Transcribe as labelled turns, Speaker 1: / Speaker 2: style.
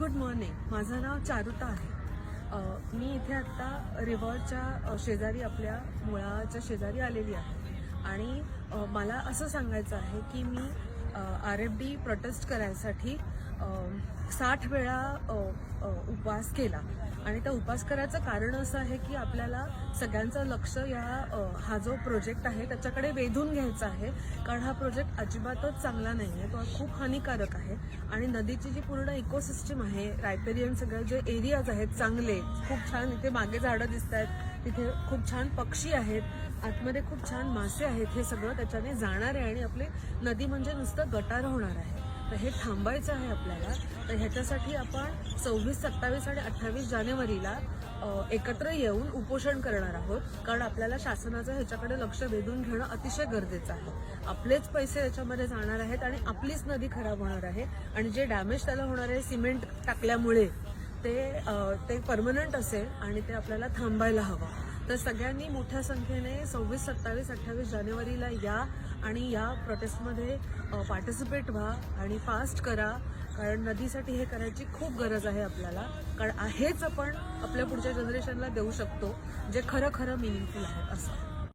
Speaker 1: Good morning. माझं नाव चारुता आहे. मी इथे आत्ता रिव्हरच्या शेजारी आपल्या मुळाच्या शेजारी आलेली आहे. आणि मला असं सांगायचं आहे की मी आर एफ डी प्रोटेस्ट करायसाठी साठ वेळा उपवास केला. आणि त्या उपवास करायचं कारण असं आहे की आपल्याला सगळ्यांचं लक्ष या हा जो प्रोजेक्ट आहे त्याच्याकडे वेधून घ्यायचा आहे. कारण हा प्रोजेक्ट अजिबातच चांगला नाही आहे तो खूप हानिकारक आहे. आणि नदीची जी पूर्ण इकोसिस्टम आहे रायपेरियन सगळे जे एरियाज आहेत चांगले खूप छान इथे मागे झाडं दिसत आहेत तिथे खूप छान पक्षी आहेत आतमध्ये खूप छान मासे आहेत हे सगळं त्याच्याने जाणार आहे आणि आपली नदी म्हणजे नुसतं गटार होणार आहे. तर हे थांबायचं आहे आपल्याला. तर ह्याच्यासाठी आपण सव्वीस सत्तावीस आणि अठ्ठावीस जानेवारीला एकत्र येऊन उपोषण करणार आहोत. कारण आपल्याला शासनाचं ह्याच्याकडे लक्ष वेधून घेणं अतिशय गरजेचं आहे. आपलेच पैसे याच्यामध्ये जाणार आहेत आणि आपलीच नदी खराब होणार आहे. आणि जे डॅमेज त्याला होणार आहे सिमेंट टाकल्यामुळे ते ते परमनंट असेल आणि ते आपल्याला थांबायला हवं. तर सगळ्यांनी मोठ्या संख्येने सव्वीस सत्तावीस अठ्ठावीस जानेवारीला या आणि या प्रोटेस्टमध्ये पार्टिसिपेट व्हा आणि फास्ट करा. कारण नदीसाठी हे करायची खूप गरज आहे आपल्याला. कारण आहेच आपण आपल्या पुढच्या जनरेशनला देऊ शकतो जे खरं खरं मिनिंगफुल आहे असं.